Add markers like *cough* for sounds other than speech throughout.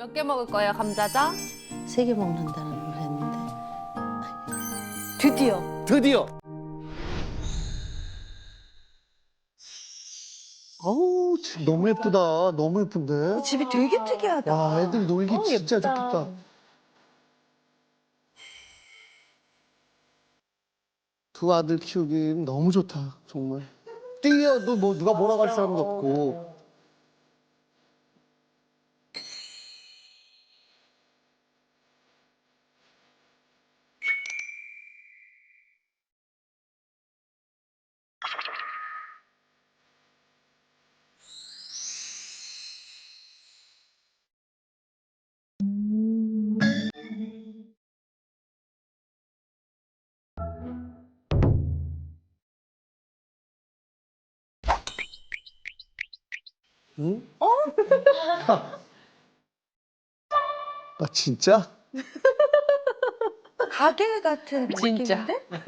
몇 개 먹을 거예요, 감자전? 세개 먹는다는 걸 했는데 드디어. 드디어 어우, 집 너무 예쁘다. 너무 예쁜데? 집이 되게 특이하다. 와, 애들 놀기 어, 진짜 예쁘다. 좋겠다. 두 아들 키우기 너무 좋다, 정말. 뛰어도 뭐 누가 뭐라고 할 사람도 없고. 응? 어? *laughs* 아, 진짜? *laughs* 가게 같은 진짜. 느낌인데? *laughs*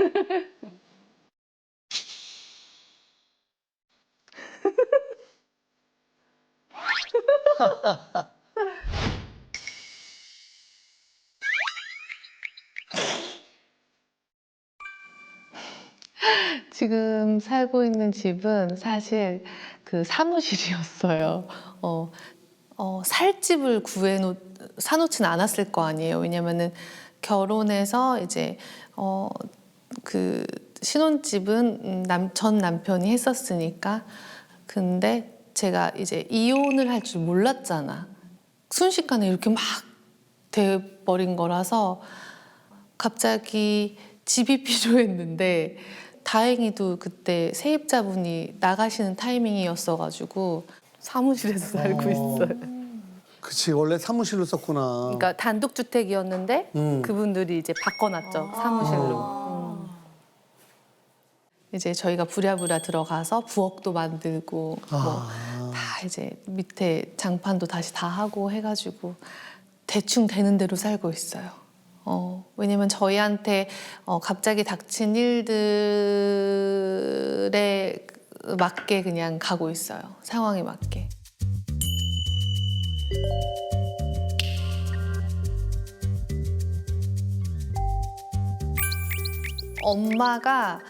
지금 살고 있는 집은 사실 그 사무실이었어요. 어, 어, 살 집을 구해놓 사놓진 않았을 거 아니에요. 왜냐면은 결혼해서 이제 어, 그 신혼집은 음, 남, 전 남편이 했었으니까 근데 제가 이제 이혼을 할 줄 몰랐잖아. 순식간에 이렇게 막 돼버린 거라서 갑자기 집이 *laughs* 필요했는데 다행히도 그때 세입자분이 나가시는 타이밍이었어가지고 사무실에서 *laughs* 살고 있어요. 그치, 원래 사무실로 썼구나. 그러니까 단독 주택이었는데 음. 그분들이 이제 바꿔놨죠 사무실로. 음. 이제 저희가 부랴부랴 들어가서 부엌도 만들고 뭐 아, 다 이제 밑에 장판도 다시 다 하고 해가지고 대충 되는 대로 살고 있어요. 어, 왜냐면 저희한테 어, 갑자기 닥친 일들에 맞게 그냥 가고 있어요. 상황에 맞게. 엄마가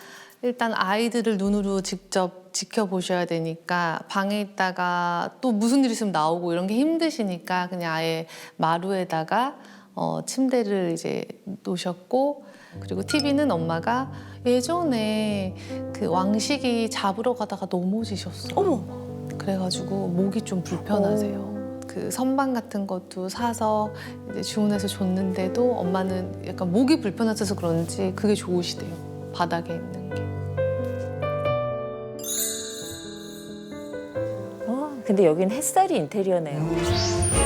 일단 아이들을 눈으로 직접 지켜보셔야 되니까 방에 있다가 또 무슨 일 있으면 나오고 이런 게 힘드시니까 그냥 아예 마루에다가 어, 침대를 이제 놓으셨고 그리고 TV는 엄마가 예전에 그 왕식이 잡으러 가다가 넘어지셨어요. 어머. 그래가지고 목이 좀 불편하세요. 그 선반 같은 것도 사서 이제 주문해서 줬는데도 엄마는 약간 목이 불편하셔서 그런지 그게 좋으시대요. 바닥에 있는 게. 어, 근데 여긴 햇살이 인테리어네요.